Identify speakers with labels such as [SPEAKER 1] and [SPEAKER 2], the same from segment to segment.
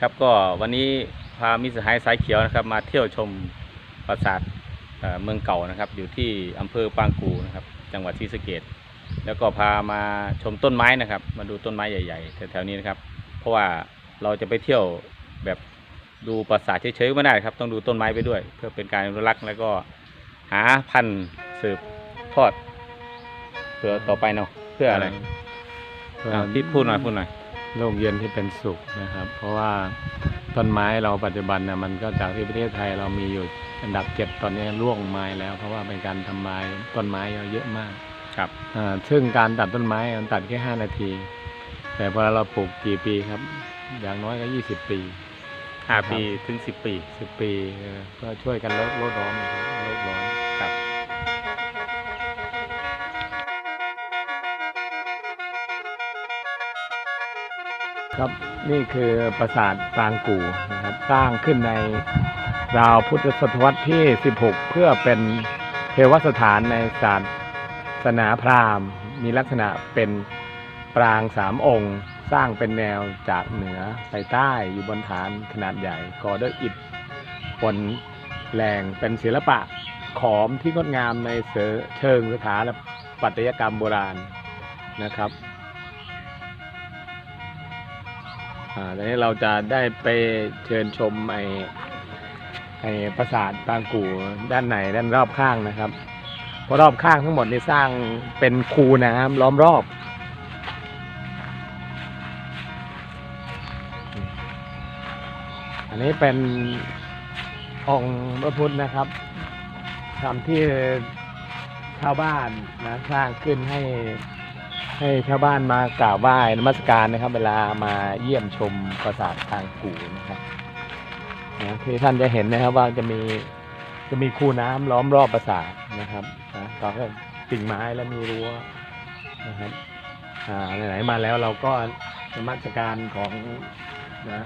[SPEAKER 1] ครับก็วันนี้พามิตรสหายสายเขียวนะครับ มาเที่ยวชมปราสาทเอ่อเมืองเก่านะครับ อยู่ที่อำเภอปางกูนะครับ จังหวัดศรีสะเกดแล้วก็พามาชมต้นไม้นะครับ มาดูต้นไม้ใหญ่ๆแถวๆนี้นะครับ เพราะว่าเราจะไปเที่ยวแบบดูปราสาทเฉยๆไม่ได้ครับ ต้องดูต้นไม้ไปด้วย เพื่อเป็นการอนุรักษ์แล้วก็หาพันธุ์สืบทอดเพื่อต่อไปเนาะเพื่ออะไร
[SPEAKER 2] เพื่อ
[SPEAKER 1] อ่าพี่พูดหน่อยพูดหน่อย
[SPEAKER 2] โลกเย็นที่เป็นสุขนะครับ เพราะว่าต้นไม้เราปัจจุบันนะมันก็จากที่ประเทศไทยเรามีอยู่อันดับเจ็ดตอนนี้ร่วงไม้แล้ว เพราะว่าเป็นการทำลายต้นไม้เยอะมาก
[SPEAKER 1] ครับ
[SPEAKER 2] อ่าซึ่งการตัดต้นไม้มันตัดแค่ห้านาที แต่พอเราปลูกกี่ปีครับ อย่างน้อยก็ยี่สิบปี
[SPEAKER 1] ห้า
[SPEAKER 2] ครับ
[SPEAKER 1] ปีถึงสิบปี
[SPEAKER 2] สิบปีเออก็ช่วยกันลดโลดร้อนนะครับ ครับนี่คือปราสาทปรางกู่นะครับสร้างขึ้นในราวพุทธศตวรรษที่ 16 เพื่อเป็นเทวสถานในศาสนาพราหมณ์ มีลักษณะเป็นปรางสามองค์ สร้างเป็นแนวจากเหนือไปใต้อยู่บนฐานขนาดใหญ่ก่อด้วยอิฐบนแรงเป็นศิลปะขอมที่งดงามในเสอเชิงสถาปัตยกรรมโบราณนะครับ อ่าทีนี้เราจะได้ไปเชิญชมไอ้ไอ้ปราสาทปางกู่ด้านในด้านรอบข้างนะครับ เพราะรอบข้างทั้งหมดนี่สร้างเป็นคูน้ำล้อมรอบ อันนี้เป็นองค์พระพุทธนะครับทำที่ชาวบ้านนะสร้างขึ้นให้ ให้ชาวบ้านมากราบไหว้นมัสการนะครับ เวลามาเยี่ยมชมปราสาททางกูนะครับนะที่ท่านจะเห็นนะครับว่าจะมีจะมีคูน้ำล้อมรอบปราสาทนะครับนะต่อด้วยกิ่งไม้และมีรั้วนะครับอ่าไหนๆมาแล้วเราก็นมัสการของนะ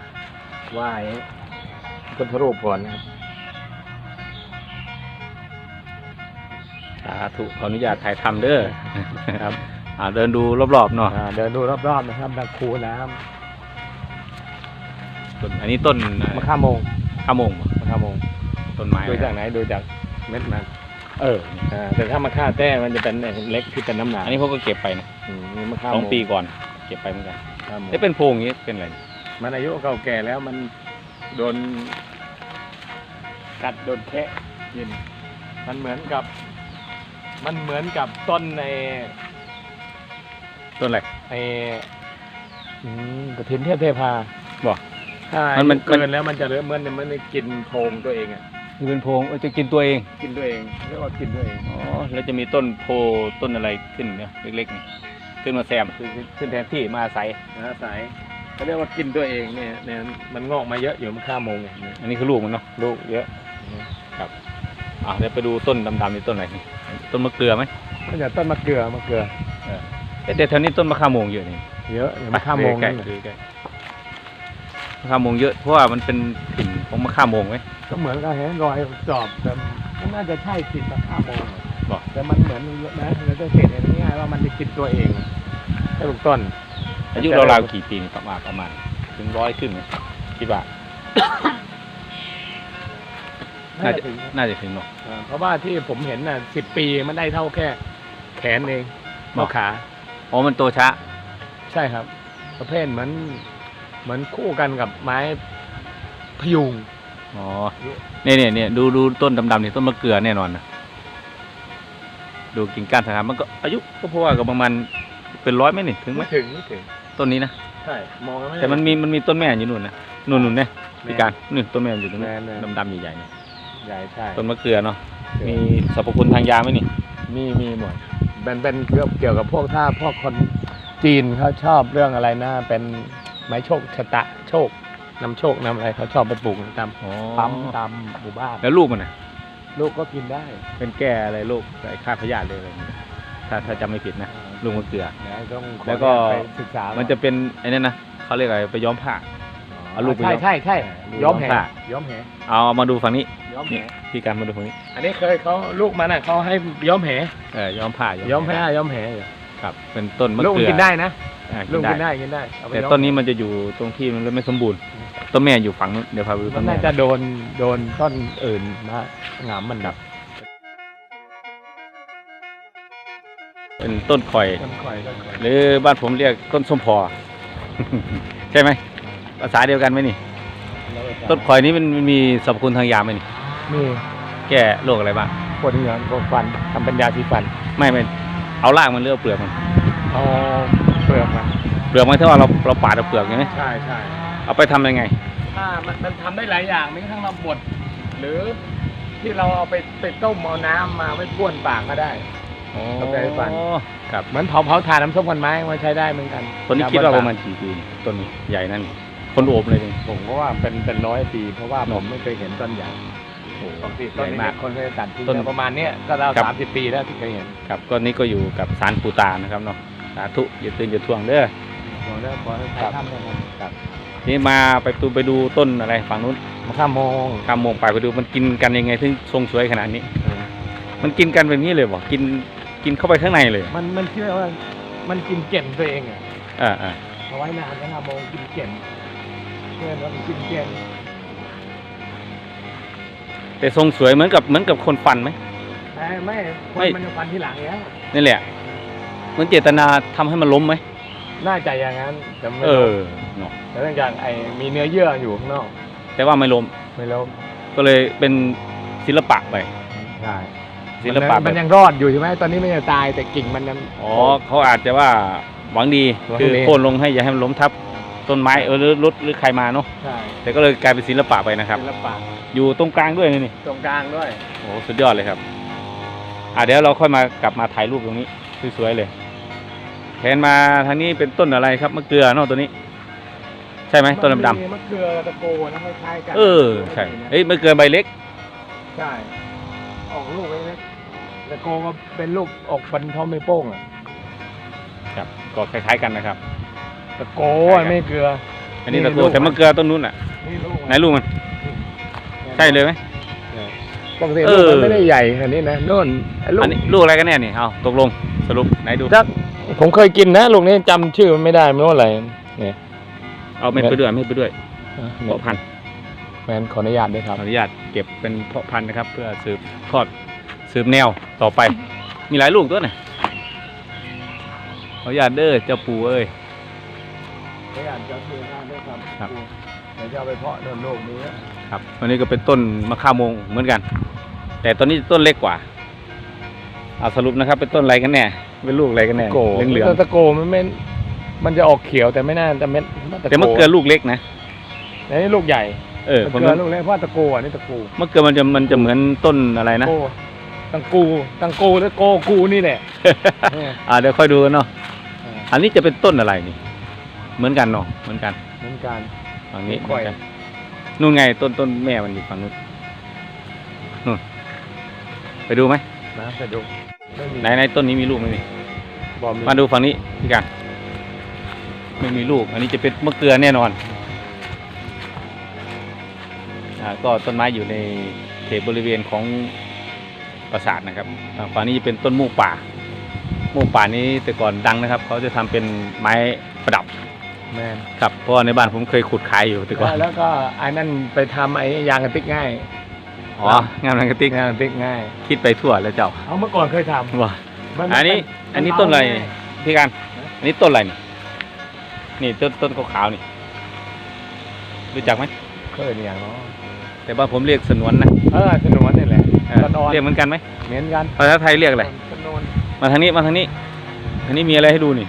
[SPEAKER 2] ไหว้พุทธรูปก่อนนะครับ
[SPEAKER 1] สาธุขออนุญาตถ่ายทำเด้อ
[SPEAKER 2] ครับ
[SPEAKER 1] อ่าเดินดูรอบๆเนาะ
[SPEAKER 2] อ่าเดินดูรอบๆนะครับดักคูน้
[SPEAKER 1] ต้นอันนี้ต้นำ
[SPEAKER 2] มะข่าโมง
[SPEAKER 1] ข้าวโมงบ่
[SPEAKER 2] มะข่าโมง
[SPEAKER 1] ต้นไม้
[SPEAKER 2] ดูจากไหนดูจากเม็ดมัน
[SPEAKER 1] เออ
[SPEAKER 2] อ่าแต่ถ้ามะข่าแต้มันจะเป็นเล็กที่เป็นน้ำหนัก
[SPEAKER 1] อันนี้พวกก็เก็บไปนะ
[SPEAKER 2] อืมนี่มะข่า
[SPEAKER 1] สอง
[SPEAKER 2] โม
[SPEAKER 1] ปีก่อนเก็บไปเหมือนกัน
[SPEAKER 2] มะข่าโมง
[SPEAKER 1] ได้เป็นโพรงอย่างนี้เป็นอะไร
[SPEAKER 2] มันอายุเก่าแก่แล้วมันโดน กัดโดนแคะกิน มันเหมือนกับ มันเหมือนกับต้นใน
[SPEAKER 1] ต้นอะไร
[SPEAKER 2] ไออืมกระถินเทพเทพา
[SPEAKER 1] บอก
[SPEAKER 2] ถ้า
[SPEAKER 1] มันมัน
[SPEAKER 2] อายุเกินแล้วมันจะเริ่มมันมันจะกินโพรงตัวเองอะ
[SPEAKER 1] มันเป็นโพรงเออจะกินตัวเอง
[SPEAKER 2] กินตัวเองเรียกว่ากินตัวเอง
[SPEAKER 1] อ๋อ แล้วจะมีต้นโพต้นอะไรขึ้นเนี่ยเล็กๆนี่ขึ้นมาแซม
[SPEAKER 2] คือ
[SPEAKER 1] ขึ้นแทนที่มาอาศัย
[SPEAKER 2] นะสายเขาเรียกว่ากินตัวเองเนี่ยเนี่ยมันงอกมาเยอะอยู่มะข่าโมงเนี่ย
[SPEAKER 1] อันนี้คือลูกมันเนาะ
[SPEAKER 2] ลูกเยอะ
[SPEAKER 1] อ่าเดี๋ยวไปดูต้นดำๆนี่ต้นอะไรนี่ต้นมะเกลือไหม
[SPEAKER 2] ก็จะต้นมะเกลือมะเกลือ
[SPEAKER 1] เอ๊ะแต่แถวนี้ต้นมะข่าโมงเยอะนี่
[SPEAKER 2] เยอะอย่างมะข่าโมง
[SPEAKER 1] ใกล้
[SPEAKER 2] นั่น
[SPEAKER 1] ๆ
[SPEAKER 2] น่ะ
[SPEAKER 1] ใกล้ๆมะข่าโมงเยอะเพราะว่ามันเป็นถิ่นของมะข่าโมงไหม
[SPEAKER 2] ก็เหมือนกับเห็นรอยจอบแต่มันน่าจะใช่ติดมะข่าโมงอะ
[SPEAKER 1] บอก
[SPEAKER 2] แต่มันเหมือนนะเราจะเห็นอย่างง่ายๆว่ามันจะกินตัวเองไอ้ลูกต้น
[SPEAKER 1] อายุราวๆกี่ปีนี่ประมาณประมาณถึงร้อยขึ้นไหมคิดว่าน่าจะ
[SPEAKER 2] ถึง
[SPEAKER 1] น่าจะถึงเนาะ
[SPEAKER 2] อ่าเพราะว่าที่ผมเห็นน่ะสิบปีมันได้เท่าแค่ แขนเอง
[SPEAKER 1] บอ
[SPEAKER 2] เท่ากขา
[SPEAKER 1] อ๋อมันโตช้า
[SPEAKER 2] ใช่ครับ ประเภทเหมือนเหมือนคู่กันกับไม้พยุง
[SPEAKER 1] อ๋อเนี่ยเนี่ยเนี่ยดูดูต้นดำๆนี่ต้นมะเกลือแน่นอนนะดูกิ่งก้านสาขามันก็อายุก็เพราะว่าก็ประมาณเป็นร้อยไหมนี่ถึงไหม
[SPEAKER 2] ไม่ถึงไม่ถึง
[SPEAKER 1] ต้นนี้นะ
[SPEAKER 2] ใช่ มองแล้วไม่
[SPEAKER 1] แต่มันมีมันมีต้นแม่อยู่นู่นนะนู่นนู่นเนี่ยพี่การนี่ต้นแม่อยู่ตรงนี้
[SPEAKER 2] แม่แม่
[SPEAKER 1] ดำๆใหญ่ๆเนี่ย
[SPEAKER 2] ใหญ่ใช่
[SPEAKER 1] ต้นมะเกลือเนาะมีสรรพคุณทางยาไหมนี่
[SPEAKER 2] มีมีหมด เป็นเป็นเกี่ยวเกี่ยวกับพวกถ้าพวกคนจีนเขาชอบเรื่องอะไรนะ เป็นไม้โชคชะตะโชคนำโชคนำอะไรเขาชอบไปปลูกตาม
[SPEAKER 1] อ๋อ
[SPEAKER 2] ปั๊มตามหมู่บ้าน
[SPEAKER 1] แล้วลูกมันนะ
[SPEAKER 2] ลูกก็กินได้
[SPEAKER 1] เป็นแก้อะไรโรคไอ้ฆ่าพยาธิเลยอะไรอย่างเงี้ยถ้าถ้าจำไม่ผิดนะลูกมะเกลือ
[SPEAKER 2] นะต้องขอ
[SPEAKER 1] แล้วก็
[SPEAKER 2] ไปศึกษา
[SPEAKER 1] มันจะเป็นไอ้นั่นนะเขาเรียกอะไรไปย้อมผ้า เอาลูกไป
[SPEAKER 2] ใช่ใช่ใช่
[SPEAKER 1] ย้
[SPEAKER 2] ย้
[SPEAKER 1] อ
[SPEAKER 2] อ
[SPEAKER 1] ม
[SPEAKER 2] มแห
[SPEAKER 1] ผ้า
[SPEAKER 2] ย้อมแห
[SPEAKER 1] เอามาดูฝั่งนี้
[SPEAKER 2] ย้อมแห
[SPEAKER 1] นี่พี่การมาดูฝั่งนี้
[SPEAKER 2] อันนี้เคยเขาลูกมันอะเขาให้ย้อมแห
[SPEAKER 1] เออย้อมผ้า
[SPEAKER 2] ย้อมแหย้อมแหอยู่
[SPEAKER 1] ครับ เป็นต้นมะ
[SPEAKER 2] ลูก
[SPEAKER 1] เขือ
[SPEAKER 2] กินได้นะ
[SPEAKER 1] อ่า
[SPEAKER 2] ลูก
[SPEAKER 1] กิ
[SPEAKER 2] กิ
[SPEAKER 1] น
[SPEAKER 2] น
[SPEAKER 1] ได้
[SPEAKER 2] ได้กินได้เอาไป
[SPEAKER 1] แต่
[SPEAKER 2] ลอง
[SPEAKER 1] ต้นนี้มันจะอยู่ตรงที่มันไม่สมบูรณ์ต้นแม่อยู่ฝั่งนู้นเดี๋ยวพาไปดู
[SPEAKER 2] มั
[SPEAKER 1] ต้
[SPEAKER 2] น
[SPEAKER 1] นแม่
[SPEAKER 2] น่าจะโดนโดนต้นอื่นมาหงามมันดับ
[SPEAKER 1] เป็นต้นข่อย
[SPEAKER 2] ต้นคอยต้นคอย
[SPEAKER 1] หรือบ้านผมเรียกต้นส้มพอ ใช่ไหมภาษาเดียวกันไหมนี่ ต้นข่อยนี้มันมันมีสรรพคุณทางยาไหมนี่
[SPEAKER 2] นี่
[SPEAKER 1] แก้โรคอะไรบ้าง
[SPEAKER 2] ปวดเหงื่อปวดฟันทำปัญญาสีฟัน
[SPEAKER 1] ไม่ไม่เอารากมันหรือเอาเปลือกมัน
[SPEAKER 2] เอาเปลือกมัน
[SPEAKER 1] เปลือกมันถ้าว่าเราเราปาดเอาเปลือกใช่ไหม
[SPEAKER 2] ใช่ใช่
[SPEAKER 1] เอาไปทำยังไง
[SPEAKER 2] ถ้ามันมันทำได้หลายอย่างไม่กระทั่งเราบดหรือที่เราเอาไปไปต้มเอาน้ำมาไว้บ้วนปากก็ได้
[SPEAKER 1] อ๋อ
[SPEAKER 2] เอาไปให้ฟัน
[SPEAKER 1] ครับ
[SPEAKER 2] เหมือนเผาเผาถ่านน้ำส้มกันไม้มันใช้ได้เหมือนกัน
[SPEAKER 1] ต้นนี้คิดว่าประมาณกี่ปีต้นนี้ใหญ่นั่นคนโอบเลยนี่
[SPEAKER 2] ผมก็ว่าเป็นเป็นร้อยปีเพราะว่า
[SPEAKER 1] เน
[SPEAKER 2] ผ
[SPEAKER 1] อะ
[SPEAKER 2] มไม่เคยเห็นต้นใหญ่
[SPEAKER 1] โอ้โห
[SPEAKER 2] ปกติ
[SPEAKER 1] ให
[SPEAKER 2] ต้น
[SPEAKER 1] ญ่
[SPEAKER 2] นี้
[SPEAKER 1] มาก
[SPEAKER 2] คนเคยตัดทิ้ง
[SPEAKER 1] ต้น
[SPEAKER 2] แต่ประมาณเนี้ยก็เรา
[SPEAKER 1] ครับ
[SPEAKER 2] สามสิบปีแล้วที่เคยเห็น
[SPEAKER 1] ครับก็นี้ก็อยู่กับสารปูตานะครับเนาะสาธุอย่าตื่นอย่าทวงเด้อ
[SPEAKER 2] พอแล้วพอแล้ว
[SPEAKER 1] ครับ
[SPEAKER 2] ทำนะครับครับ
[SPEAKER 1] ทีนี่มาไปดูไปดูต้นอะไรฝั่งนู้น
[SPEAKER 2] มะข่ามมง
[SPEAKER 1] ข้ามโมงไปไปดูมันกินกันยังไงถึงทรงสวยขนาดนี้ มันกินกันแบบนี้เลยบ่กินกินเข้าไปข้างในเลย
[SPEAKER 2] มันมันเชื่อว่ามันกินเก่นตัวเองอะ
[SPEAKER 1] อ่าอ่า
[SPEAKER 2] เอาไว้นานมะข่ามมงกินเก่นเพื่อนว่ามันกินเก่น
[SPEAKER 1] แต่ทรงสวยเหมือนกับเหมือนกับคนฟันไหม
[SPEAKER 2] แต่ไม่คน
[SPEAKER 1] ไม่
[SPEAKER 2] มันจะฟันทีหลังแล้ว
[SPEAKER 1] นี่แหละเหมือนเจตนาทำให้มันล้มไหม
[SPEAKER 2] น่าจะอย่างนั้นแต่ไม่
[SPEAKER 1] เอ
[SPEAKER 2] ล้
[SPEAKER 1] อ
[SPEAKER 2] ม
[SPEAKER 1] เนาะ
[SPEAKER 2] แต่เนื่องจากไอ้มีเนื้อเยื่ออยู่ข้างนอก
[SPEAKER 1] แต่ว่าไม่ล้ม
[SPEAKER 2] ไม่ล้ม
[SPEAKER 1] ก็เลยเป็นศิลปะไป
[SPEAKER 2] ใช่
[SPEAKER 1] ศิลปะ
[SPEAKER 2] มัน
[SPEAKER 1] แบ
[SPEAKER 2] มัน
[SPEAKER 1] บ
[SPEAKER 2] ยังรอดอยู่ใช่ไหมตอนนี้ไม่ยังตายแต่กิ่งมันยัง
[SPEAKER 1] อ๋อเขาอาจจะว่าหวังดี
[SPEAKER 2] หวังดี
[SPEAKER 1] คือโค่นลงให้อย่าให้มันล้มทับ ต้นไม้เออหรือรถหรือใครมาเนาะ
[SPEAKER 2] ใช่
[SPEAKER 1] แต่ก็เลยกลายเป็นศิลปะไปนะครับ
[SPEAKER 2] ศิลปะ
[SPEAKER 1] อยู่ตรงกลางด้วยนี่นี่
[SPEAKER 2] ตรงกลางด้วย
[SPEAKER 1] โอ้โหสุดยอดเลยครับ อะเดี๋ยวเราค่อยมากลับมาถ่ายรูปตรงนี้สวยๆเลยแผนมาทางนี้เป็นต้นอะไรครับมะเกลือเนาะตัวนี้ ใช่ไหมต้นดำ
[SPEAKER 2] มันมีมะเกลือตะโกนะคล้ายๆกัน
[SPEAKER 1] ๆเออใช่เอ้ยมะเกลือใบเล็ก
[SPEAKER 2] ใช่ ออกลูกเล็กๆตะโกก็เป็นลูกออกเป็นท้อมไม่โป้งอะ
[SPEAKER 1] ครับก็คล้ายๆกันนะครับ
[SPEAKER 2] ตะโก
[SPEAKER 1] คล้ายๆกัน
[SPEAKER 2] ไม่เกลือ
[SPEAKER 1] อันนี้
[SPEAKER 2] นี่
[SPEAKER 1] ตะโก
[SPEAKER 2] ลูก
[SPEAKER 1] แต่มะเกลือต้นนู้นอะ
[SPEAKER 2] นี่ลูก
[SPEAKER 1] ไหนลูกมัน ใช่เลยไหม
[SPEAKER 2] ปกติ
[SPEAKER 1] เอ
[SPEAKER 2] ลูก
[SPEAKER 1] อ
[SPEAKER 2] มันไม่ได้ใหญ่ขนาดนี้นะโน่นไอ้ลูก
[SPEAKER 1] อันนี้ลูกอะไรกันแน่นี่เอาตกลงสรุปไหนดู
[SPEAKER 2] จักผมเคยกินนะลูกนี้จำชื่อมันไม่ได้ไม่รู้อะไรเนี่ย
[SPEAKER 1] เอาเม็ดไปด้วยเม็ดไปด้วย
[SPEAKER 2] อะ
[SPEAKER 1] เพาะพันธุ์
[SPEAKER 2] แมนขออนุญาตด้วยครับ
[SPEAKER 1] ขออนุญาตเก็บเป็นเพาะพันธุ์นะครับ เพื่อสืบทอดสืบแนวต่อไป มีหลายลูกด้วยนะขออนุญาตเด้อเจ้าปู่เอ้ย
[SPEAKER 2] ขออนุญาตจะซื้อให้ด้วยครับ
[SPEAKER 1] ครับ
[SPEAKER 2] เดี๋ยวจะเอาไปเพาะโน่นลูกนี้
[SPEAKER 1] ครับตัวนี้ก็เป็นต้นมะข่าโมงเหมือนกัน แต่ต้นนี้ต้นเล็กกว่าเอาสรุปนะครับ เป็นต้นอะไรกันแน่เป็นลูกอะไรกันแน่
[SPEAKER 2] โก
[SPEAKER 1] เหลือง
[SPEAKER 2] ตะโกมันไม่มันจะออกเขียวแต่ไม่น่าจะเม็ด
[SPEAKER 1] ๆแต่มะเกลือลูกเล็กนะ
[SPEAKER 2] แต่นี่ลูกใหญ่
[SPEAKER 1] เออ
[SPEAKER 2] มะ
[SPEAKER 1] ผม
[SPEAKER 2] เกลือลูกเล็กเพราะตะโกอันนี้ตะโก
[SPEAKER 1] มะเกลือมันจะมันจะเหมือนต้นอะไรนะ
[SPEAKER 2] โกตังกูตังกูแล้วโกกูนี่แหละ
[SPEAKER 1] อ่าเดี๋ยวค่อยดูกันเนาะ
[SPEAKER 2] เออ
[SPEAKER 1] อันนี้จะเป็นต้นอะไรนี่ เหมือนกันเนาะเหมือนกัน
[SPEAKER 2] เหมือนกัน
[SPEAKER 1] ฝั่งนี้
[SPEAKER 2] ค่อย
[SPEAKER 1] เหมือนกันนู่นไงต้นต้นแม่มันอยู่ฝั่งนู้นนู่นไปดูไหม
[SPEAKER 2] นะไปดูไม่มี
[SPEAKER 1] ไหนในต้นนี้มีลูกไหมนี่
[SPEAKER 2] บอม
[SPEAKER 1] มาดูฝั่งนี้พี่กันไม่มีลูก อันนี้จะเป็นมะเกลือแน่นอนอ่าก็ต้นไม้อยู่ในเขตบริเวณของปราสาทนะครับอ่าฝั่งนี้จะเป็นต้นมูกป่ามูกป่านี้แต่ก่อนดังนะครับ เขาจะทำเป็นไม้ประดับ
[SPEAKER 2] แมน
[SPEAKER 1] ครับเพราะว่าในบ้านผมเคยขุดขายอยู่แต่ก่อน
[SPEAKER 2] แล้วก็ไอ้นั่นไปทำไอ้ยางกระติกง่าย
[SPEAKER 1] อ๋องานรังกระติก
[SPEAKER 2] ยางกระติกง่าย
[SPEAKER 1] คิดไปทั่วแล้วเจ้า
[SPEAKER 2] เอาเมื่อก่อนเคยทำ
[SPEAKER 1] ว่า
[SPEAKER 2] มั
[SPEAKER 1] อันนี้
[SPEAKER 2] เป็
[SPEAKER 1] อันนี้ต้นอะไร
[SPEAKER 2] เาง่าย
[SPEAKER 1] พี่กันอันนี้ต้นอะไรนี่นี่ต้นต้นขาวๆนี่รู้จักไหม
[SPEAKER 2] เคยเนี่ยเนาะ
[SPEAKER 1] แต่บ้านผมเรียกสนวนนะ
[SPEAKER 2] เออสนวนนี่แหละ
[SPEAKER 1] เออ
[SPEAKER 2] ต้นอ่อน
[SPEAKER 1] เรียกเหมือนกันไหม
[SPEAKER 2] เหมือนกัน
[SPEAKER 1] ภาษาไทยเรียกอะไร
[SPEAKER 2] สนวน
[SPEAKER 1] มาทางนี้มาทางนี้ทางนี้มีอะไรให้ดูนี่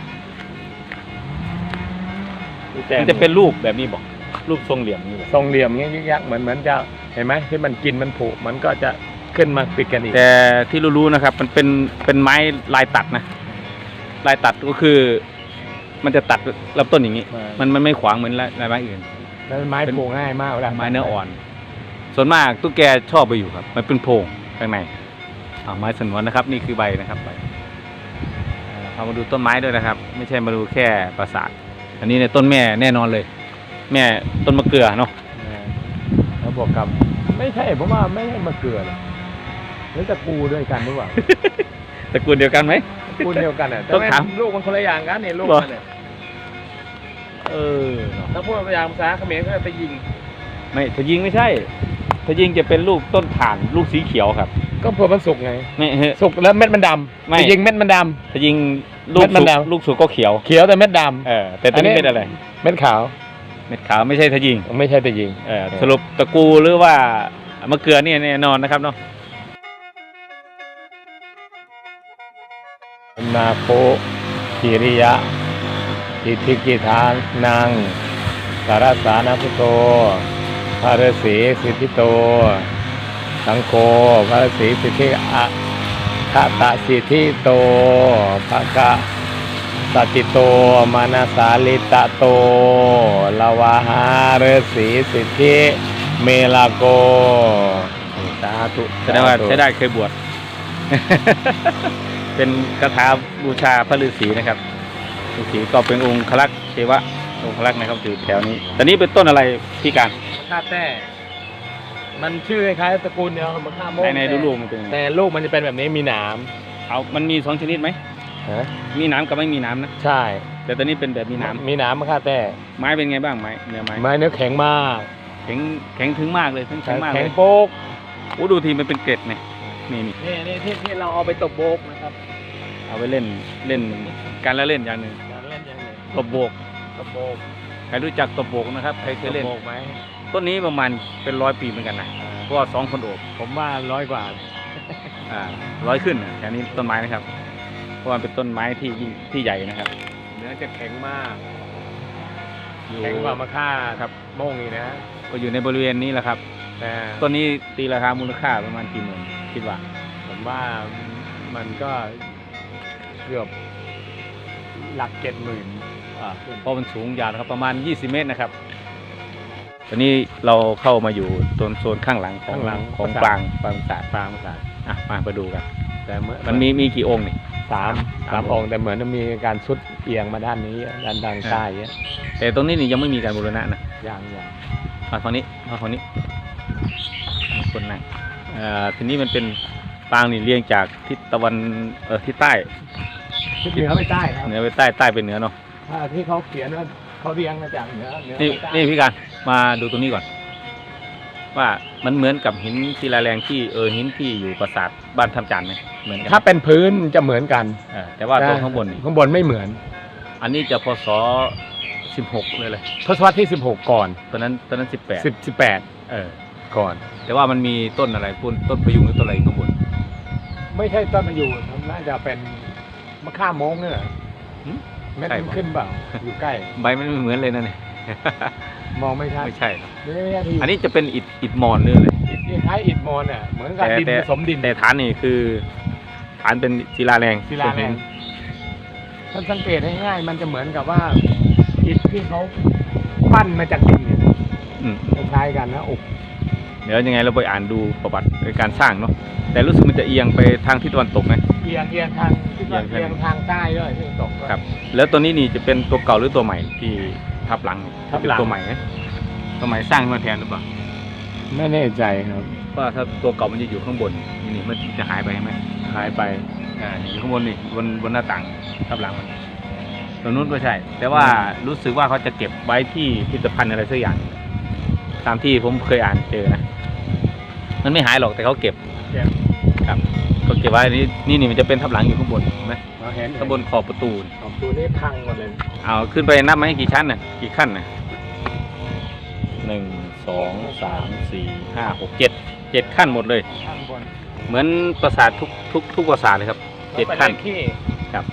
[SPEAKER 1] มันจะเป็นลูกแบบนี้บอกลูกทรงเหลี่ยมนี่บอก
[SPEAKER 2] ทรงเหลี่ยมเงี้ยยักษ์ๆเหมือนเหมือนจะเห็นไหมที่มันกินมันผุมันก็จะขึ้นมาปิดกันอีก
[SPEAKER 1] แต่ที่รู้ๆนะครับ มันเป็นเป็นไม้ลายตัดนะ ลายตัดก็คือ มันจะตัดลำต้นอย่างนี้ มันมันไม่ขวางเหมือนลายไม้อื่น
[SPEAKER 2] แล้วไม้
[SPEAKER 1] เป็น
[SPEAKER 2] ปลูกง่ายมากเวลา
[SPEAKER 1] ไม้เนื้ออ่อน ส่วนมากตุ๊กแกชอบไปอยู่ครับ มันเป็นโพรงข้างในอ่าไม้สนวนนะครับ นี่คือใบนะครับใบอ่าเรามาดูต้นไม้ด้วยนะครับ ไม่ใช่มาดูแค่ปราสาท อันนี้ในยต้นแม่แน่นอนเลย แม่ต้นมะเกลือเนาะ
[SPEAKER 2] เออแล้วบวกกับ ไม่ใช่ผมว่าไม่ใช่มะเกลือเลยหรือตะปูด้วยกันหรือเปล่า
[SPEAKER 1] ตระกูลเดียวกันไหม
[SPEAKER 2] ตพูดเดียวกันอะแต่
[SPEAKER 1] ต้อง
[SPEAKER 2] แม่
[SPEAKER 1] ถาม
[SPEAKER 2] ลูกมันคนละอย่างกันเนี่ยลูก
[SPEAKER 1] เหรอ
[SPEAKER 2] มันเนี่ย
[SPEAKER 1] เออเนาะ
[SPEAKER 2] ถ้าพูดภาษาภาษาเขมรก็ไปยิง
[SPEAKER 1] ไม่ถ้ายิงไม่ใช่ถ้ายิงจะเป็นลูกต้นถ่านลูกสีเขียวครับ
[SPEAKER 2] ก็เผื่อมันสุกไง
[SPEAKER 1] ไม่เฮ้ย
[SPEAKER 2] สุกแล้วเม็ดมันดำ
[SPEAKER 1] ไม่
[SPEAKER 2] ไปยิงเม็ดมันด
[SPEAKER 1] ถ้ายิง ลูก
[SPEAKER 2] เม็ดมัน
[SPEAKER 1] สุก
[SPEAKER 2] ดำ
[SPEAKER 1] ลูกสุกก็เขียวำ
[SPEAKER 2] เขียวแต่เม็ดด
[SPEAKER 1] เออแต่ตัวนี้
[SPEAKER 2] อันนี้
[SPEAKER 1] เป็นอะไรำ
[SPEAKER 2] เม็ดขาว
[SPEAKER 1] เม็ดขาวไม่ใช่ทะยิง
[SPEAKER 2] ไม่ใช่แต่ยิง
[SPEAKER 1] เออสรุปตระกูลหรือว่ามะเกลือเนี่ยแน่นอนนะครับเนาะ
[SPEAKER 2] นาโคกิริยะอิทธิกิทานนางสารสานาพุโตพระฤาษีสิทธิโต สังโฆพระฤาษีสิทธิอะ คตะสิทธิโตภะกะสติโตมานาสาลิตะโตลาวาหาฤาษีสิทธิเมลาโกสาธุ
[SPEAKER 1] แสดงว่าใช้ได้เคยบวช เป็นคาถาบูชาพระฤาษีนะครับฤาษีก็เป็นองค์คลักษ์เทวะองค์คลักษ์นะครับอยู่แถวนี้ ตอนนี้เป็นต้นอะไรพี่การ
[SPEAKER 2] ข้าแต้ มันชื่อคล้ายๆตระกูลเดียวกับมะข่าโมก
[SPEAKER 1] ในในดูลูกมันเป็นยังไง
[SPEAKER 2] แต่ลูกมันจะเป็นแบบนี้มีหนาม
[SPEAKER 1] เอามันมีสองชนิดไหม
[SPEAKER 2] ฮะ
[SPEAKER 1] มีหน้ำกับไม่มีหน้ำนะ
[SPEAKER 2] ใช่
[SPEAKER 1] แต่ตอนนี้เป็นแบบมีหน้
[SPEAKER 2] มีหนามมะข่าแต้ำ
[SPEAKER 1] ไม้เป็นไงบ้างไม้เนื้อไม้
[SPEAKER 2] ไม้เนื้อแข็งมาก
[SPEAKER 1] แข็งแข็งถึงมากเลยแข็งแข็งมากเล
[SPEAKER 2] แข็ง
[SPEAKER 1] ย
[SPEAKER 2] โป๊ก
[SPEAKER 1] โอ้ดูทีมันเป็นเกล็ดเนี่ยนี่นี่
[SPEAKER 2] นี่นี่ที่ที่เราเอาไปตบโบกนะครับ
[SPEAKER 1] เอาไปเล่นเล่นการละเล่นอย่างหนึ่ง
[SPEAKER 2] การเล่นยังไง
[SPEAKER 1] ตบโบก
[SPEAKER 2] ตบโบก
[SPEAKER 1] ใครรู้จักตบโบกนะครับใครเคยเล่น
[SPEAKER 2] ตบโบกไหม
[SPEAKER 1] ต้นนี้ประมาณเป็นร้อยปีเหมือนกันนะเพราะว่าสองคนโอบ
[SPEAKER 2] ผมว่าร้อยกว่า
[SPEAKER 1] อ่าร้อยขึ้นนะแถวนี้ต้นไม้นะครับ เพราะว่าเป็นต้นไม้ที่ยิ่งที่ใหญ่นะครับ
[SPEAKER 2] เนื้อจะแข็งมาก
[SPEAKER 1] อยู่
[SPEAKER 2] แข็งกว่ามะข่า
[SPEAKER 1] ครับ
[SPEAKER 2] โม่งอีกนะ
[SPEAKER 1] ก็อยู่ในบริเวณนี้แหละครับ
[SPEAKER 2] แต่
[SPEAKER 1] ต้นนี้ตีราคามูลค่าประมาณกี่หมื่นคิดว่า
[SPEAKER 2] ผมว่ามันก็เกือบหลักเจ็ดหมื่น
[SPEAKER 1] อ่าเพราะมันสูงยาวนะครับประมาณ 20 เมตรนะครับ ตอนนี้เราเข้ามาอยู่ตรงโซนข้างหลังของ
[SPEAKER 2] ข้างหลัง
[SPEAKER 1] ของ
[SPEAKER 2] ปราสาท
[SPEAKER 1] ปรางปรางศาสตร์
[SPEAKER 2] ปรางภาษาท
[SPEAKER 1] อะมาไปดูกัน
[SPEAKER 2] แต่เมื่อ
[SPEAKER 1] มันมีมีกี่องค์นี่
[SPEAKER 2] สาม
[SPEAKER 1] สา
[SPEAKER 2] สามม
[SPEAKER 1] อ
[SPEAKER 2] องงค์แต่เหมือนจะมีการชุดเอียงมาด้านนี้ด้านด้านใต้เนี่ย
[SPEAKER 1] แต่ตรงนี้นี่ยังไม่มีการบูรณะนะ
[SPEAKER 2] อย่างอย่าง
[SPEAKER 1] มาฝั่งนี้มาฝั่งนี้คนนั่งเอ่อทีนี้มันเป็นปรางนี่เรียงจากทิศตะวันเออทิศใต้
[SPEAKER 2] ทิศเหนือไปใต้ครับ
[SPEAKER 1] เหนือไปใต้ใต้ไปเหนือเนาะ
[SPEAKER 2] ถ้าที่เขาเขียนว่า เขาเรียงมาจากเหนือเหนือ
[SPEAKER 1] นี่
[SPEAKER 2] ไปใต้
[SPEAKER 1] นี่พี่การมาดูตรงนี้ก่อน ว่ามันเหมือนกับหินศิลาแรงที่เออหินที่อยู่ปราสาทบ้านทำจันทร์ไหมเหมือนกัน
[SPEAKER 2] ถ้าเป็นพื้นจะเหมือนกัน
[SPEAKER 1] เออแต่ว่าตรงข้างบนนี่
[SPEAKER 2] ข้างบนไม่เหมือน
[SPEAKER 1] อันนี้จะพศ16เลยเลย
[SPEAKER 2] ทศวรรษที่ 16 ก่อน
[SPEAKER 1] ตอนนั้นตอนนั้น18
[SPEAKER 2] 10 18
[SPEAKER 1] เออ
[SPEAKER 2] ก่อน
[SPEAKER 1] แต่ว่ามันมีต้นอะไรต้นต้นประยุงหรือต้นอะไรข้างบน
[SPEAKER 2] ไม่ใช่ต้นมาอยู่น่าจะเป็นมะข่าโมงเนี่ย
[SPEAKER 1] หึ
[SPEAKER 2] เม็ด
[SPEAKER 1] ใช่
[SPEAKER 2] มัน
[SPEAKER 1] ปะ
[SPEAKER 2] ขึ้นเปล่าอยู่ใกล้
[SPEAKER 1] ใบมันไม่เหมือนเลยนะเนี่ย
[SPEAKER 2] มองไม่ชัด
[SPEAKER 1] ไม่ใช่หรอก
[SPEAKER 2] ไม่ใช่ไม่ใช่ที่อยู่
[SPEAKER 1] อันนี้จะเป็นอิฐอิฐมอนหรืออะไร
[SPEAKER 2] คล้ายๆอิฐมอนเนี่ยเหมือนกับ
[SPEAKER 1] แต่
[SPEAKER 2] ดิน
[SPEAKER 1] แต่
[SPEAKER 2] ผสมดิน
[SPEAKER 1] แต่ฐานนี่คือ ฐานเป็นศิลาแรง
[SPEAKER 2] ศิลาแรง ท่านสังเกตให้ง่ายมันจะเหมือนกับว่าอิฐที่เขาปั้นมาจากดินเนี่ย
[SPEAKER 1] อืม
[SPEAKER 2] คล้ายๆกันนะอุก
[SPEAKER 1] เดี๋ยวยังไงเราไปอ่านดูประวัติในการสร้างเนาะแต่รู้สึกมันจะเอียงไปทางทิศตะวันตกนะ
[SPEAKER 2] เอียงเอียงทางที่ว่า
[SPEAKER 1] เอียง
[SPEAKER 2] เอียงทางใต้ด้วยที่ตกด้วย
[SPEAKER 1] ครับ แล้วตัวนี้นี่จะเป็นตัวเก่าหรือตัวใหม่ที่ทับหลังนี่
[SPEAKER 2] ทับ
[SPEAKER 1] เป็น
[SPEAKER 2] หลัง
[SPEAKER 1] ตัวใหม่ไหมตัวใหม่สร้างขึ้นมาแทนหรือเปล่า
[SPEAKER 2] ไม่แน่ใจครับ
[SPEAKER 1] เพราะถ้าตัวเก่ามันจะอยู่ข้างบนนี่นี่มันจะหายไปใช่ไหม
[SPEAKER 2] หายไป
[SPEAKER 1] อ่านี่อยู่ข้างบนนี่บนบนหน้าต่างทับหลังมันตรงนู้นก็ใช่ แต่ว่ารู้สึกว่าเขาจะเก็บไว้ที่พิพิธภัณฑ์อะไรสักอย่าง ตามที่ผมเคยอ่านเจอนะมันไม่หายหรอกแต่เขาเก็บ
[SPEAKER 2] เก็บ
[SPEAKER 1] ครับเขาเก็บไว้นี่นี่นี่มันจะเป็นทับหลังอยู่ข้างบนเห็นไหม
[SPEAKER 2] เราเห็น
[SPEAKER 1] ข้างบนขอบประตูนี่
[SPEAKER 2] ของตัวนี้พังหมดเลย
[SPEAKER 1] เอาขึ้นไปนับไหมกี่ชั้นน่ะกี่ขั้นน่ะหนึ่งสองสามสี่ห้าหกเจ็ดเจ็ดขั้นหมดเลย
[SPEAKER 2] ข้างบน
[SPEAKER 1] เหมือนปราสาททุกทุกทุกปราสาทเลยครับเจ็ดขั้น
[SPEAKER 2] ขี้
[SPEAKER 1] ครับ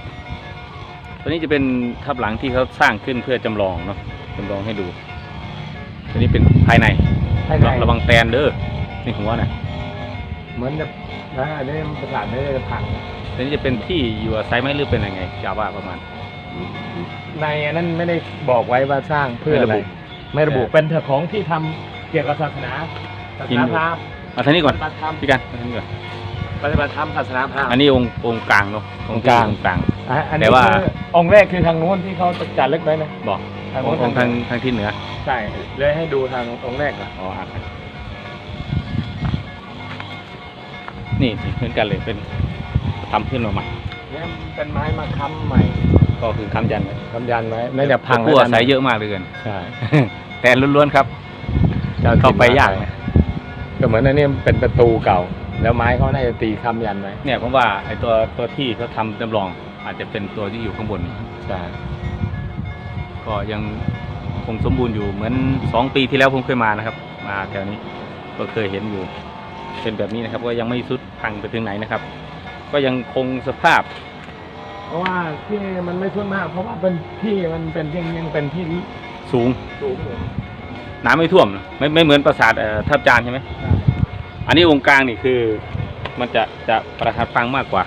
[SPEAKER 1] ตัวนี้จะเป็นทับหลังที่เขาสร้างขึ้นเพื่อจำลองเนาะจำลองให้ดู ตัวนี้เป็นภายใน
[SPEAKER 2] ภายใน
[SPEAKER 1] ระวังแตนเด้อนี่หัวนะ
[SPEAKER 2] เหมือนจะนะอันนี้ประสาทไม่ได้จะพัง
[SPEAKER 1] ตัวนี้จะเป็นที่อยู่อาศัยไหมหรือเป็นยังไงจาว่าประมาณ
[SPEAKER 2] ในอันนั้นไม่ได้บอกไว้ว่าสร้างเพื่ออะไร
[SPEAKER 1] ไม่ระบุ
[SPEAKER 2] ไม่ระบุเป็นเถอะของที่ทำเกี่ยวกับศาสนาศาส
[SPEAKER 1] ฮิน
[SPEAKER 2] นา
[SPEAKER 1] ดู
[SPEAKER 2] พราหมณ์
[SPEAKER 1] มาทางนี้
[SPEAKER 2] ป
[SPEAKER 1] ก่อน
[SPEAKER 2] ฏิบัติธรรม
[SPEAKER 1] พี่กันมาทางนี้ก่อน
[SPEAKER 2] ปฏิบัติธรรมศาสนาพราหมณ์
[SPEAKER 1] อันนี้องค์องค์กลางเนาะ
[SPEAKER 2] องค์กลาง
[SPEAKER 1] องค์กลาง
[SPEAKER 2] อะอัน
[SPEAKER 1] แต่
[SPEAKER 2] นี้
[SPEAKER 1] ว่า
[SPEAKER 2] คือองค์แรกคือทางนู้นที่เขาจัดเล็กไว้นะ
[SPEAKER 1] บอก
[SPEAKER 2] ทาง
[SPEAKER 1] อ
[SPEAKER 2] นู้
[SPEAKER 1] ง
[SPEAKER 2] น
[SPEAKER 1] ค์องค์ทางทางที่เหนือ
[SPEAKER 2] ใช่เลยให้ดูทางองค์แรกก่อน
[SPEAKER 1] อ๋ออะ นี่นี่เหมือนกันเลยเป็นทำขึ้นมาใหม่
[SPEAKER 2] เนี่ยมันเป็นไม้มาค้ำใหม่
[SPEAKER 1] ก็คือค้ำยันไว้
[SPEAKER 2] ค้ำยันไว้ไม่แต่พัง
[SPEAKER 1] ผู้อาศัย
[SPEAKER 2] แล้ว
[SPEAKER 1] เยอะมากเลยเกิน
[SPEAKER 2] ใช่
[SPEAKER 1] แต่ล้วนๆครับ
[SPEAKER 2] จ้ถิ่น
[SPEAKER 1] เข้าไปยากนะ
[SPEAKER 2] ก็เหมือนอันนี้เป็นประตูเก่า แล้วไม้เขาน่าจะตีค้ำยันไว้
[SPEAKER 1] เนี่ยผมว่าไอ้ตัวตัวที่เขาทำจำลอง อาจจะเป็นตัวที่อยู่ข้างบน
[SPEAKER 2] ใช่
[SPEAKER 1] ก็ยังคงสมบูรณ์อยู่เหมือนสองปีที่แล้วผมเคยมานะครับ มาแถวนี้ก็เคยเห็นอยู่ เป็นแบบนี้นะครับ ก็ยังไม่สุดพังไปถึงไหนนะครับ ก็ยังคงสภาพ
[SPEAKER 2] เพราะว่าที่มันไม่ทุ่นมาก เพราะว่าเป็นที่มันเป็นยังยังเป็นที่
[SPEAKER 1] สูง
[SPEAKER 2] สูงอยู่
[SPEAKER 1] น้ำไม่ท่วมนะไม่ไม่เหมือนปราสาทเอ่อทับจานใช่ไหม
[SPEAKER 2] ใช่
[SPEAKER 1] อันนี้องค์กลางนี่คือมันจะจะประทัดฟังมากกว่า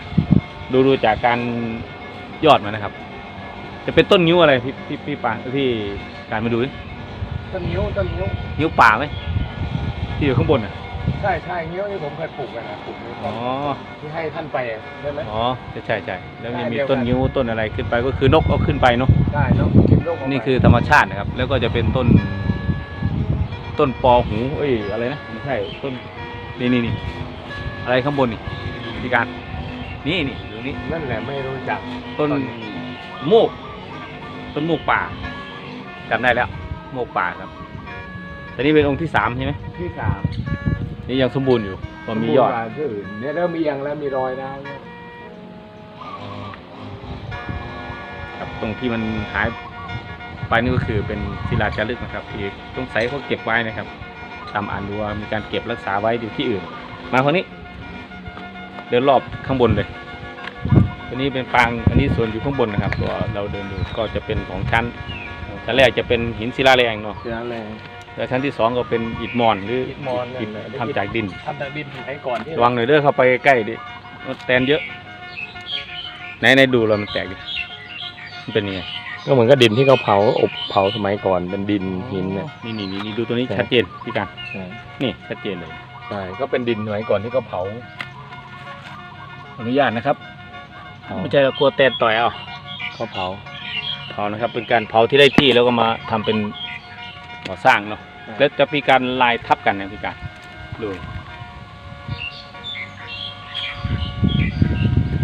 [SPEAKER 1] ดูดูจากการยอดมันนะครับ จะเป็นต้นนิ้วอะไรพี่พี่พี่ปางพี่การมาดูดิ
[SPEAKER 2] ต้นนิ้วต้นนิ้ว
[SPEAKER 1] นิ้วป่าไหมที่อยู่ข้างบนอะ
[SPEAKER 2] ใช่ใช่นิ้วที่ผมเคยปลูกกันนะปลูกนิ้ว
[SPEAKER 1] อ๋อ
[SPEAKER 2] ที่ให้ท่านไปอะใช่ไหม
[SPEAKER 1] อ๋อใช่ใช่ใช่แล้วยังมี
[SPEAKER 2] ใช่เดียวกัน
[SPEAKER 1] ต้นนิ้วต้นอะไรขึ้นไปก็คือนกเอาขึ้นไปเนาะ
[SPEAKER 2] ใช่เนาะกินลูกกมา
[SPEAKER 1] นี่คือธรรมชาตินะครับ แล้วก็จะเป็นต้น ต้นปอหูเอ้ยอะไรนะไม่ใช่ต้นนี่นี่นี่อะไรข้างบนนี่พี่การนี่นี่ดูนี่
[SPEAKER 2] นั่นแหละไม่รู้จัก
[SPEAKER 1] ต้นโมก ต้นโมกป่าจำได้แล้ว โมกป่าครับแต่นี่เป็นองค์ที่สามใช่ไหม
[SPEAKER 2] ที่สาม
[SPEAKER 1] นี่ยังสมบูรณ์อยู่พอมียอด
[SPEAKER 2] สบูรณ์กว่าที่อื่นเนี่ยเริ่มมียังแล้วมีรอยแล้วเนี่ย
[SPEAKER 1] ครับตรงที่มันหายไปนี่ก็คือเป็นศิลาจารึกนะครับที่ตรงใสเขาเก็บไว้นะครับตามอ่านดูว่ามีการเก็บรักษาไว้อยู่ที่อื่น มาคนนี้ เดินรอบข้างบนเลยตัวนี้เป็นปางอันนี้ส่วนอยู่ข้างบนนะครับ ตัวเราเดินดูก็จะเป็นของชั้นชั้นแรกจะเป็นหินศิลาแรงเนาะ
[SPEAKER 2] เจออะไร
[SPEAKER 1] แล้วชั้นที่สองก็เป็นอิฐมอนหรือ
[SPEAKER 2] อิฐมอนนั่น
[SPEAKER 1] อิฐ
[SPEAKER 2] แหละ
[SPEAKER 1] ทำจากดิน
[SPEAKER 2] ทำจากดินไอ้ก่อนที่
[SPEAKER 1] ระวังหน่อยเด้อเข้าไปใกล้ดิแตนเยอะ ไหนไหนดูเรามันแตกดิมันเป็นยังไง
[SPEAKER 2] ก็เหมือนกับดินที่เขาเผาอบเผาสมัยก่อนเป็นดินหินเนี่ย
[SPEAKER 1] นี่นี่นี่ดูตัวนี้
[SPEAKER 2] ใช่
[SPEAKER 1] ชัดเจนพี่การ
[SPEAKER 2] ใช่
[SPEAKER 1] นี่ชัดเจนเลย
[SPEAKER 2] ใช่ก็เป็นดินสมัยก่อนที่เขาเผา
[SPEAKER 1] ขออนุญาตนะครับ
[SPEAKER 2] เผา
[SPEAKER 1] ไม่ใช่กลัวแตนต่อยเอา
[SPEAKER 2] เขาเผา
[SPEAKER 1] เผานะครับ เป็นการเผาที่ได้ที่แล้วก็มาทำเป็น ก่อสร้างเนาะแล้วจะมีการลายทับกันนะพี่การดู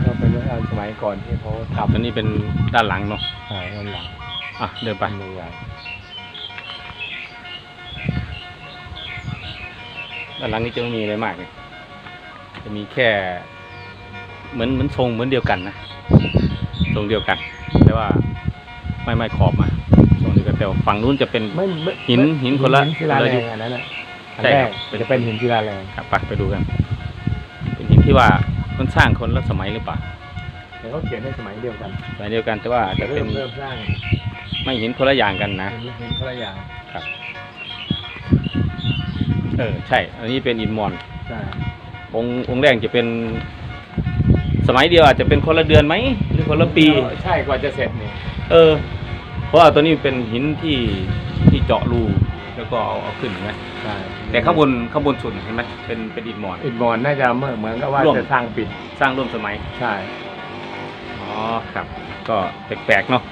[SPEAKER 2] ก็เป็นเรื่องราวสมัยก่อนที่เขา
[SPEAKER 1] ทับอันนี้เป็นด้านหลังเนาะ
[SPEAKER 2] ใช่ด้านหลัง
[SPEAKER 1] อะเดินไป
[SPEAKER 2] เป็นตัวอย่าง
[SPEAKER 1] ด้านหลังนี้จะไม่มีอะไรมากเลยจะมีแค่ เหมือนเหมือนทรงเหมือนเดียวกันนะทรงเดียวกัน แต่ว่าไม่ไม่ขอบมา แต่ว่าฝั่งนู้นจะเป็น
[SPEAKER 2] ไม่ไม่
[SPEAKER 1] หินหินคนละ
[SPEAKER 2] หินศิลา
[SPEAKER 1] คนละ
[SPEAKER 2] แร
[SPEAKER 1] ยุค
[SPEAKER 2] งอันนั้นน่ะอัน
[SPEAKER 1] ใช่
[SPEAKER 2] แร
[SPEAKER 1] ครั
[SPEAKER 2] ก
[SPEAKER 1] บ
[SPEAKER 2] จะเป็นหินศิลาแรง
[SPEAKER 1] ครับไปไปดูกัน เป็นหินที่ว่ามันสร้างคนละสมัยหรือเปล่า
[SPEAKER 2] แต่เขาเขียนในสมัยเดียวกัน
[SPEAKER 1] สมัยเดียวกันแต่ว่าจะเป็
[SPEAKER 2] เริ่
[SPEAKER 1] น
[SPEAKER 2] มเริ่มสร้าง
[SPEAKER 1] ไม่หินคนละอย่างกันนะ
[SPEAKER 2] หินหินคนละอย่าง
[SPEAKER 1] ครับเออใช่ อันนี้เป็นอินมอน
[SPEAKER 2] ใช่
[SPEAKER 1] องค์องค์แรกจะเป็น สมัยเดียวอาจจะเป็นคนละเดือนไหมหรือคนละปี
[SPEAKER 2] ใช่กว่าจะเสร็จนี่
[SPEAKER 1] เออ เพราะว่าตัวนี้เป็นหินที่ที่เจาะรูแล้วก็เอาเอาขึ้นเห็นไหม
[SPEAKER 2] ใช่
[SPEAKER 1] แต่ข้างบนข้างบนสุดเห็นไหมเป็นเป็นอิฐมอน
[SPEAKER 2] อิฐมอนน่าจะเหมือนเหมือนกับว่า
[SPEAKER 1] ร่วม
[SPEAKER 2] จะสร้างปิด
[SPEAKER 1] สร้างร่วมสมัย
[SPEAKER 2] ใช่
[SPEAKER 1] อ๋อครับ ก็แปลกๆเนาะ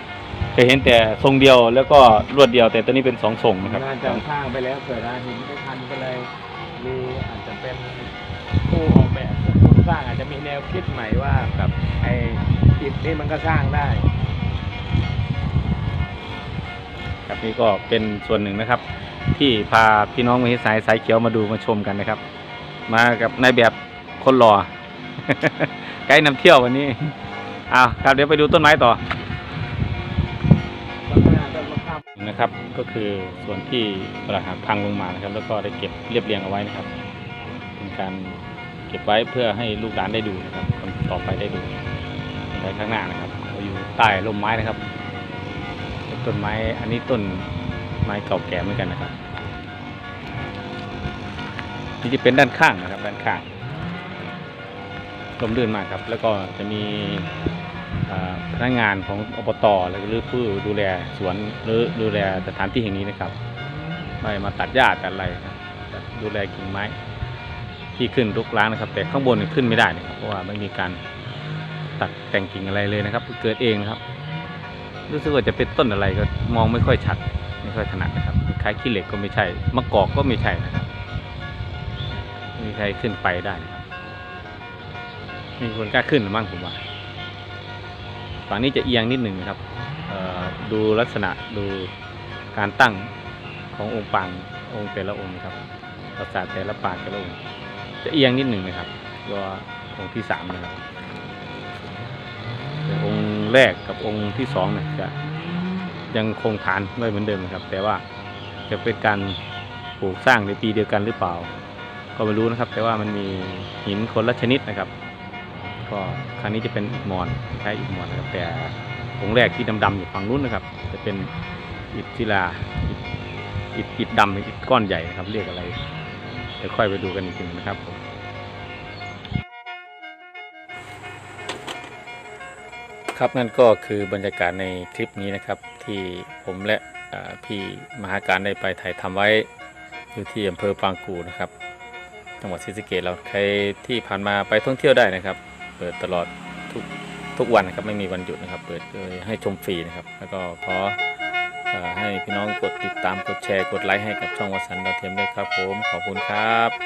[SPEAKER 1] เคยเห็นแต่ทรงเดียวแล้วก็รวดเดียวแต่ตัวนี้เป็นสองทรงนะครับ
[SPEAKER 2] น่าจะสร้างไปแล้วเกิดอาหินไม่ทันก็เลยมีอาจจะเป็นผู้ออกแบบผู้สร้างอาจจะมีแนวคิดใหม่ว่าแบบไอ้อิฐนี่มันก็สร้างได้
[SPEAKER 1] ครับนี่ก็เป็นส่วนหนึ่งนะครับ ที่พาพี่น้องมหิสายสายเขียวมาดูมาชมกันนะครับ มากับนายแบบคนหล่อไกด์นำเที่ยววันนี้อ้าวครับเดี๋ยวไปดูต้นไม้ต่อ
[SPEAKER 2] นะ
[SPEAKER 1] ครับก็คือส่วนที่ประหารพังลงมานะครับ แล้วก็ได้เก็บเรียบเรียงเอาไว้นะครับ เป็นการเก็บไว้เพื่อให้ลูกหลานได้ดูนะครับคนต่อไปได้ดูในข้างหน้านะครับเราอยู่ใต้ร่มไม้นะครับ ต้นไม้ อันนี้ต้นไม้เก่าแก่เหมือนกันนะครับนี่จะเป็นด้านข้างนะครับ ด้านข้างลมรื่นมากครับ แล้วก็จะมีพนักงานของอบตแล้วก็หรือผู้ดูแลสวนหรือดูแลสถานที่แห่งนี้นะครับไม่มาตัดหญ้าตัดอะไรดูแลกิ่งไม้ที่ขึ้นรุกร้างนะครับ แต่ข้างบนขึ้นไม่ได้นะครับเพราะว่าไม่มีการตัดแต่งกิ่งอะไรเลยนะครับเกิดเองนะครับ รู้สึกว่าจะเป็นต้นอะไรก็มองไม่ค่อยชัด ไม่ค่อยถนัดนะครับคล้ายขี้เหล็กก็ไม่ใช่มะกอกก็ไม่ใช่นะครับไม่มีใครขึ้นไปได้นะครับไมมีคนกล้าขึ้นหรือมั่งผมว่าฝั่งนี้จะเอียงนิดหนึ่งนะครับดูลักษณะดูการตั้งขององค์ปางองค์แต่ละองค์นะครับปราสาทแต่ละปางแต่ละองค์จะเอียงนิดหนึ่งนะครับตัวองค์ที่สามนะครับ ค์แรกกับองค์ที่สองเนี่ยจะยังคงฐานไว้เหมือนเดิมนะครับ แต่ว่าจะเป็นการปลูกสร้างในปีเดียวกันหรือเปล่า ก็ไม่รู้นะครับ แต่ว่ามันมีหินคนละชนิดนะครับ ก็ครั้งนี้จะเป็นอิฐมอนคล้อิฐมอนนะครับแต่องค์แรกที่ดำๆอยู่ฝั่งนู้นนะครับ จะเป็นอิฐศิลาอิฐอิฐอิฐดำอิฐก้อนใหญ่นะครับ เรียกอะไรเดี๋ยวค่อยไปดูกันอีกทีหนึ่งนะครับ ครับนั่นก็คือบรรยากาศในคลิปนี้นะครับ ที่ผมและพี่มหาการได้ไปถ่ายทำไว้อยู่ที่อำเภอปางกูนะครับ จังหวัดศรีสะเกษเราใครที่ผ่านมาไปท่องเที่ยวได้นะครับ เปิดตลอดทุกทุกวันนะครับ ไม่มีวันหยุดนะครับ เปิดเลยให้ชมฟรีนะครับ แล้วก็ขอเอ่อให้พี่น้องกดติดตามกดแชร์กดไลค์ให้กับช่องวัสันดาวเทียมด้วยครับผมขอบคุณครับ